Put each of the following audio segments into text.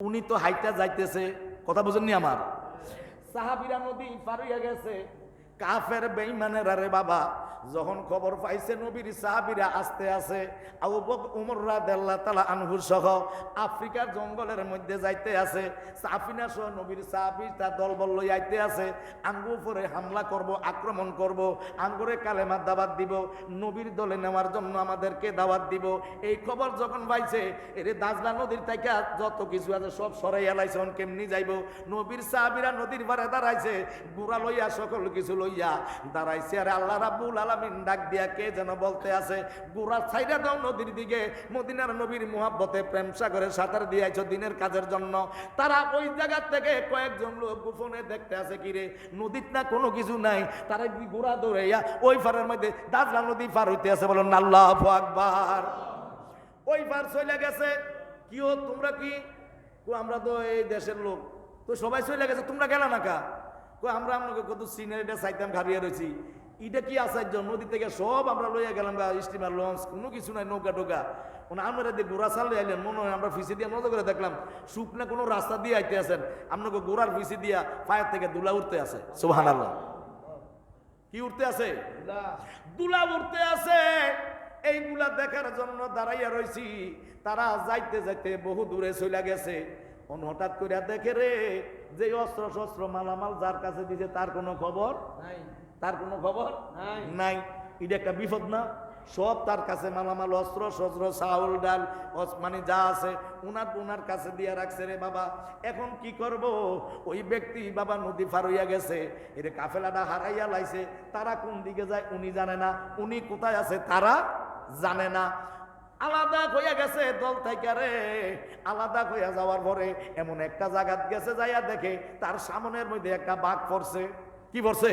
উনি তো হাইটা যাইতেছে, কথা বুঝেননি আমার? সাহাবিরা নদী পার হইয়া গেছে। কাফের বেইমানের আরে বাবা যখন খবর পাইছে, নবীর সাহাবিরা আসতে আসে রাদিয়াল্লাহু সহ আফ্রিকার জঙ্গলের মধ্যে যাইতে আছে। সাফিনা সহ নবীর সাহাবী তার দলবল লই আইতে আছে। আঙ্গু উপরে হামলা করব, আক্রমণ করব, আঙ্গুরে কালেমার দাওয়াত দিব, নবীর দলে নেওয়ার জন্য আমাদেরকে দাওয়াত দিব। এই খবর যখন পাইছে, এরে দাজলা নদীর থেকে যত কিছু আছে সব সরাই এলাইছে অন কেমনি যাইব? নবীর সাহাবিরা নদীর পারে দাঁড়াইছে, বুড়া লইয়া সকল কিছু লইয়া দাঁড়াইছে। আর আল্লাহ রাব্বুল আলামিন ডাক দিয়া কে যেন বলতে আছে, গুড়া ছাইরা দাও নদীর দিকে, মদিনার নবীর মুহাব্বতে প্রেম সাগরে সাঁতার দিয়েছ দিনের কাজের জন্য। তারা ওই জায়গা থেকে কয়েকজন লোক গোপনে দেখতে আছে কিরে নদীর না কোনো কিছু নাই? তারা গুড়া দৌড়াইয়া ওই পারের মধ্যে দাজলা নদী পার হইতে আছে বলেন, আল্লাহ আকবার। ওই পার চলে গেছে। কি ও, তোমরা কি? আমরা তো এই দেশের লোক। তো সবাই চলে গেছে, তোমরা গেল না কা? আমরা আপনাকে কত সিনের এটা সাইতাম খাবিয়ে রয়েছি এটা কি আসার্য নদী থেকে সব আমরা লইয়া গেলাম গা, স্টিমার, লঞ্চ, কোনো কিছু নাই, নৌকা, টোকা। মানে আমরা দিয়ে গোড়া চাল আইলেন, মনে হয় আমরা ফিসে দিয়ে নজর করে দেখলাম শুকনা কোনো রাস্তা দিয়ে আইতে আছেন। আপনাকে গোড়ার ফিসে দিয়া পায়ের থেকে দুলা উঠতে আছে সুহান আল্লাহ কি উঠতে আছে? দুলা উঠতে আছে। এইগুলা দেখার জন্য দাঁড়াইয়া রইছি। তারা যাইতে যাইতে বহু দূরে চলে গেছে। হঠাৎ করে দেখে রে, যে অস্ত্র শস্ত্র মালামাল যার কাছে দিছে তার কোনো খবর? নাই। তার কোনো খবর? নাই। নাই। এটা একটা বিপদ না। সব তার কাছে মালামাল অস্ত্র শস্ত্র চাউল ডাল মানে যা আছে উনার উনার কাছে দিয়া রাখছে রে বাবা। এখন কি করব? ওই ব্যক্তি বাবা নদী পার হইয়া গেছে এর কাফেলাটা হারাইয়া লাইছে। তারা কোন দিকে যায় উনি জানে না। উনি কোথায় আছে তারা জানে না। আলাদা হইয়া গেছে দল থেকে রে। আলাদা হইয়া যাওয়ার পরে এমন একটা জায়গাত গেছে যাইয়া দেখে তার সামনের মধ্যে একটা বাঘ পড়ছে। কি পড়ছে?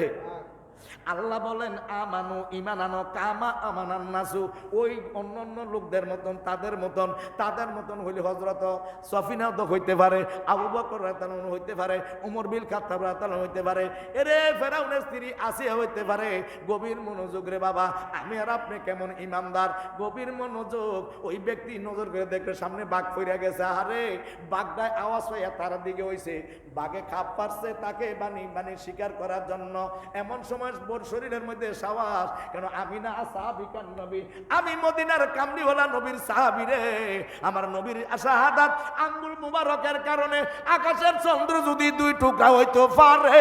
আল্লাহ বলেন, আমানু ইমান আনো কামা আমানান নাসু। ওই অন্য অন্য লোকদের মতন, তাদের মতন তাদের মতন হইলে হজরত সফিনাও তো হইতে পারে, আবু বকর রাতালন হইতে পারে, উমর বিল খাত্তাব রাতালন হইতে পারে, এরে ফেরাউনের স্ত্রী আসিয়া হইতে পারে, গভীর মনোযোগ রে বাবা, আমি আর আপনি কেমন ইমানদার? গভীর মনোযোগ, ওই ব্যক্তি নজর করে দেখলে, সামনে বাঘ ফিরে গেছে আরে বাঘটায় আওয়াজ পাইয়া তার দিকে হইছে। বাঘে খাপ পারছে তাকে বানি বানি শিকার করার জন্য। এমন সময় বোর শরীরের মধ্যে সাবাস। কেন আমি না সাহাবিকান নবী? আমি মদিনার কামলি হলা নবীর সাহাবি রে। আমার নবীর শাহাদাত আঙ্গুল মুবারকের কারণে আকাশের চন্দ্র যদি দুই টুকরা হইতো পারে,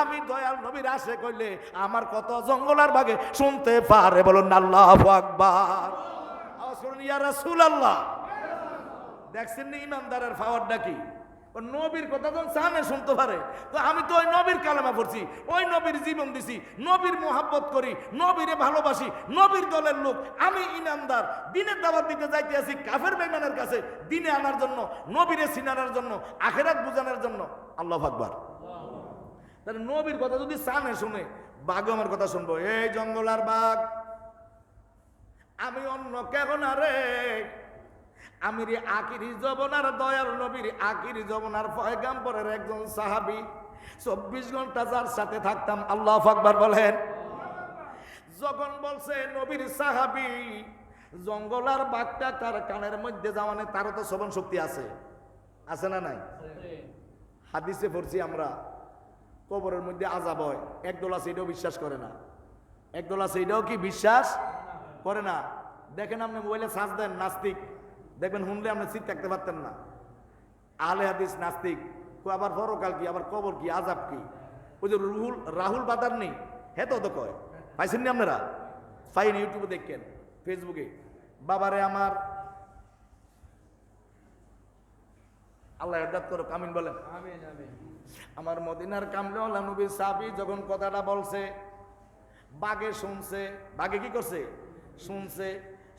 আমি দয়াল নবীর আশে করলে আমার কত জঙ্গলার ভাগে শুনতে পারে, বলুন আল্লাহ আকবার। আওয়াজ করুন, ইয়া রাসূলুল্লাহ। দেখছেন না ইমানদারের পাওয়ারটা কি? ও নবীর কথা যখন সামনে শুনতে পারে, তো আমি তো ওই নবীর কালামা পড়ছি, ওই নবীর জীবন দিছি, নবীর মোহাব্বত করি, নবীরে ভালোবাসি, নবীর দলের লোক, আমি ইমানদার, দিনের দাবার দিতে যাইতে আছি কাফের বেমানের কাছে, দিনে আনার জন্য, নবীরে সিনানোর জন্য, আখেরাত বুঝানোর জন্য। আল্লাহ আকবার। তাহলে নবীর কথা যদি সামনে শুনে বাঘ আমার কথা শুনব, এই জঙ্গল আর বাঘ, আমি অন্য কেমন আরে আমি রে আকিরি জবনার দয়াল নবীর আকিরি জবনার পয়গাম্বরের একজন সাহাবি। চব্বিশ ঘণ্টা যার সাথে থাকতাম, আল্লাহ আকবার বলেন। যখন বলছে নবীর সাহাবি জঙ্গলার বাঘটা তার কানের মধ্যে যাওয়ানে তারও তো শ্রবণ শক্তি আছে। আছে না নাই? হাদিসে পড়ছি আমরা, কবরের মধ্যে আজাব হয়। একদল আছে এটাও বিশ্বাস করে না। একদল আছে এটাও কি বিশ্বাস? করে না। দেখেন আপনি মোবাইলে সাজ দেন, নাস্তিক। দেখবেন শুনলে আপনি সিট থাকতে পারতেন না। আহলে হাদিস নাস্তিক আবার পরকাল কি আবার কবর কি আজাব কি? ওই যে রুহুল রাহুল বাদার নেই হ্যাঁ তো তো কয়? পাইছেন নি আপনারা? পাইনি ইউটিউবে দেখেন ফেসবুকে। বাবারে আমার আল্লাহ হেদাত করো কামিন বলেন। আমার মদিনার কামলেওয়ালা নবী সাবি যখন কথাটা বলছে বাগে শুনছে বাগে কি করছে? শুনছে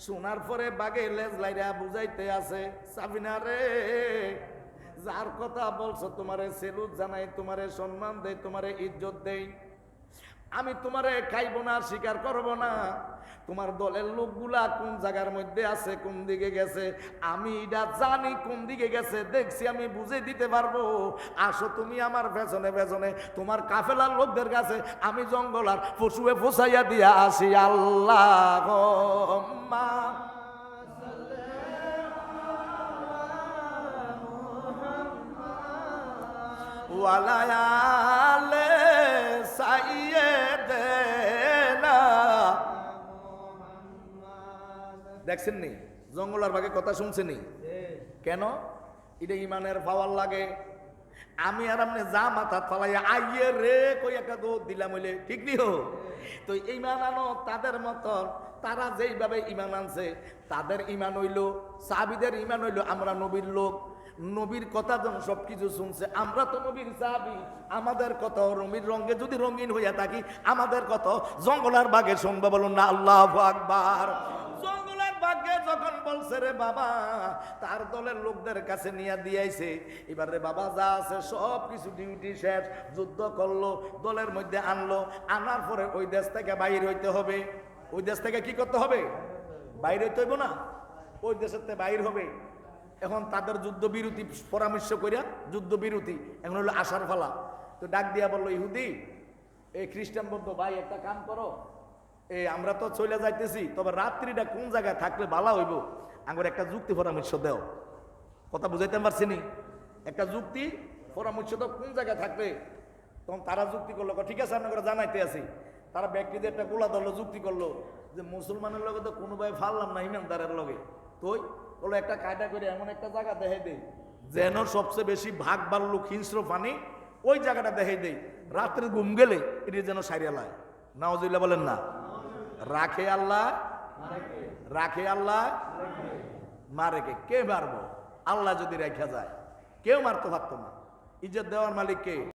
শোনার পরে বাগে লেজ লাইরা বুঝাইতে আছে, সাবিনা রে, যার কথা বলছো তোমারে সেলুট জানাই, তোমারে সম্মান দেই, তোমারে ইজ্জত দেই। আমি তোমারে খাইব না, স্বীকার করব না। তোমার দলের লোকগুলা কোন জায়গার মধ্যে আছে, কোন দিকে গেছে, আমি এটা জানি কোন দিকে গেছে, দেখছি আমি বুঝে দিতে পারব। আসো তুমি আমার পেছনে পেছনে, তোমার কাফেলার লোকদের কাছে, আমি জঙ্গল আর পশুয়ে ফসাইয়া দিয়া আসি, আল্লাহ ওয়ালায়ালে দেখছেন নি? জঙ্গলার ভাগে কথা শুনছেন কেন? এটা ইমানের পাওয়ার লাগে। আমি আর আপনি যা মাথা ফালাই আইয়ে রে কই একটা দৌড় দিলাম হইলে। ঠিক নি হো? তো ইমান আনো তাদের মতন তারা যেইভাবে ইমান আনছে, তাদের ইমান হইল, সাহাবিদের ইমান হইল আমরা নবীর লোক। নবীর কথা যখন সব কিছু শুনছে, আমরা তো নবীর সাহাবি। আমাদের কত রঙিন রঙে যদি রঙিন হইয়া থাকি, আমাদের কত জঙ্গলার বাঘে শুনবে বলুন না, আল্লাহ আকবার। জঙ্গলের বাগে যখন বলছে, রে বাবা, তার দলের লোকদের কাছে নিয়ে দিয়েছে এবার রে বাবা, যা আছে সব কিছু ডিউটি শেষ, যুদ্ধ করল, দলের মধ্যে আনলো, আনার পরে ওই দেশ থেকে বাইর হইতে হবে। ওই দেশ থেকে কি করতে হবে? বাইরে হইব না। ওই দেশের থেকে বাইর হবে। এখন তাদের যুদ্ধ বিরতি পরামর্শ করিয়া যুদ্ধ বিরতি, এখন হলো আশার ফালা। তো ডাক দিয়া বলল, ইহুদি, এই খ্রিস্টান বলতো ভাই, একটা কাম করো। এই আমরা তো চলে যাইতেছি, তবে রাত্রিটা কোন জায়গায় থাকলে ভালো হইব? আমার একটা যুক্তি পরামর্শ দেও। কথা বুঝাইতে পারছি নি? একটা যুক্তি পরামর্শ দাও, কোন জায়গায় থাকবে তখন তারা যুক্তি করল, ঠিক আছে, আপনাকে জানাইতে আছি তারা ব্যক্তিদের একটা গোলা ধরলো, যুক্তি করল যে মুসলমানের লগে তো কোনোভাবে ফাললাম না ইমানদারের লগে। তোই বলো একটা কায়দা করে এমন একটা জায়গা দেখে দেই, যেন সবচেয়ে বেশি ভাগ বাড়লো হিংস্র পানি ওই জায়গাটা দেখে দেই। রাত্রে ঘুম গেলে এটি যেন সারিয়া লায়। নাওজুল্লাহ বলেন না। রাখে আল্লাহ রাখে আল্লাহ, মারে কে? কে মারবো? আল্লাহ যদি রেখা যায়, কেউ মারতে পারতো না। ইজ্জত দেওয়ার মালিক কে?